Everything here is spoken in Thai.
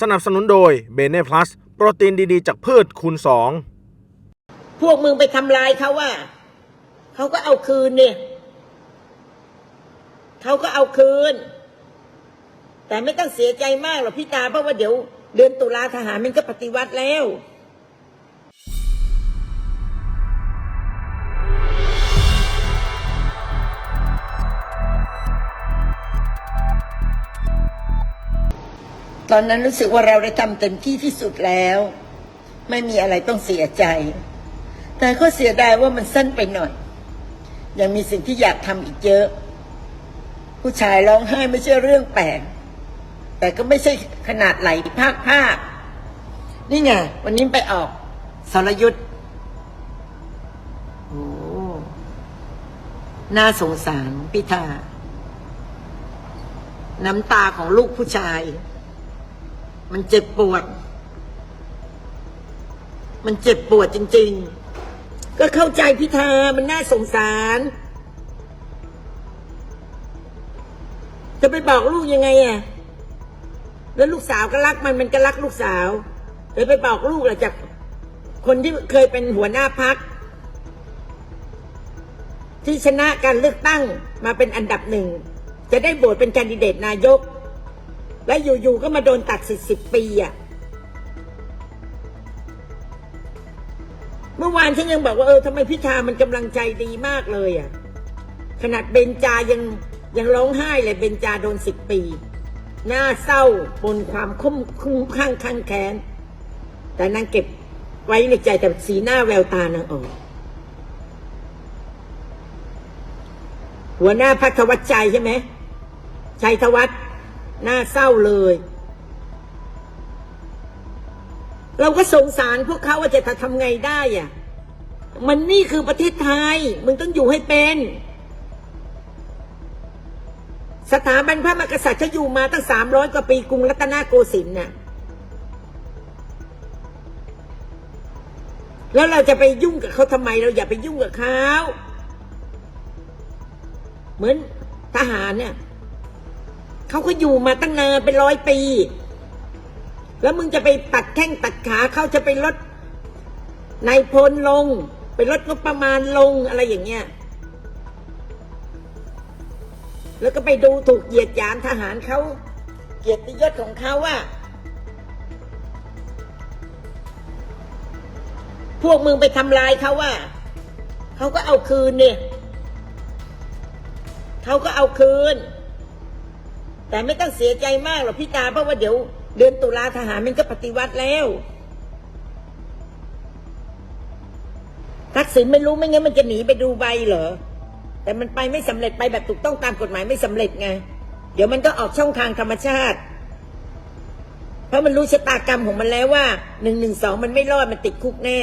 สนับสนุนโดยเบเน่พลัสโปรตีนดีๆ จากพืชคูณสองพวกมึงไปทำลายเขาว่าเขาก็เอาคืนเนี่ยเขาก็เอาคืน แต่ไม่ต้องเสียใจมากหรอกพี่ตาเพราะว่าเดี๋ยว เดือนตุลาทหารมันก็ปฏิวัติแล้ว ตอนนั้นรู้สึกว่าเราได้ทำเต็มที่ที่สุดแล้ว ไม่มีอะไรต้องเสียใจ แต่ก็เสียดายว่ามันสั้นไปหน่อย ยังมีสิ่งที่อยากทำอีกเยอะ ผู้ชายร้องไห้ไม่ใช่เรื่องแปลกแต่ก็ไม่ใช่ขนาดไหลภาคภาค นี่ไง วันนี้ไปออกสรยุทธ์โอ้น่าสงสารพิธา น้ำตาของลูกผู้ชาย มันเจ็บปวด มันเจ็บปวดจริง ๆ ก็เข้าใจพิธามันน่าสงสาร จะไปบอกลูกยังไงอะแล้วลูกสาวก็รักมันมันก็รักลูกสาวจะไปบอกลูกล่ะจากคนที่เคยเป็นหัวหน้าพักที่ชนะการเลือกตั้งมาเป็นอันดับหนึ่ง จะได้โหวตเป็นแคนดิเดตนายก และอยู่ๆก็มาโดนตัดสิทธิ์สิบปีอะเมื่อวานฉันยังบอกว่าเออทำไมพิธามันกำลังใจดีมากเลยอะขนาดเบนจายังยังร้องไห้เลยเบนจาโดนสิบปี หน้าเศร้าบนความคุ้มคุ้มข้างข้างแค้น แต่นางเก็บไว้ในใจแต่สีหน้าแววตานางออกหัวหน้าพักธวัชชัยใช่ไหมชัยธวัฒน์ น้าเศร้าเลย เราก็สงสารพวกเขาว่าจะทำไงได้อะมันนี่คือประเทศไทย มึงต้องอยู่ให้เป็น สถาบันพระมหากษัตริย์เขาอยู่มาตั้งสามร้อยกว่าปีกรุงรัตนโกสินทร์น่ะแล้วเราจะไปยุ่งกับเขาทำไม เราอย่าไปยุ่งกับเขาเหมือนทหารเนี่ย เขาก็อยู่มาตั้งนานเป็นร้อยปี แล้วมึงจะไปตัดแข้งตัดขาเขาจะไปลดนายพลลง ไปลดงบประมาณลงอะไรอย่างเงี้ย แล้วก็ไปดูถูกเหยียดหยามทหารเขาเกียรติยศของเขาว่า พวกมึงไปทำลายเขาว่า เขาก็เอาคืนเนี่ย เขาก็เอาคืน แต่ไม่ต้องเสียใจมากหรอกพี่ตาเพราะว่าเดี๋ยว เดือนตุลาทหารมันก็ปฏิวัติแล้ว ทักษิณไม่รู้ไม่งั้นมันจะหนีไปดูใบเหรอ แต่มันไปไม่สำเร็จไปแบบถูกต้องตามกฎหมายไม่สำเร็จไง เดี๋ยวมันก็ออกช่องทางธรรมชาติ เพราะมันรู้ชะตากรรมของมันแล้วว่าหนึ่งหนึ่งสองมันไม่รอดมันติดคุกแน่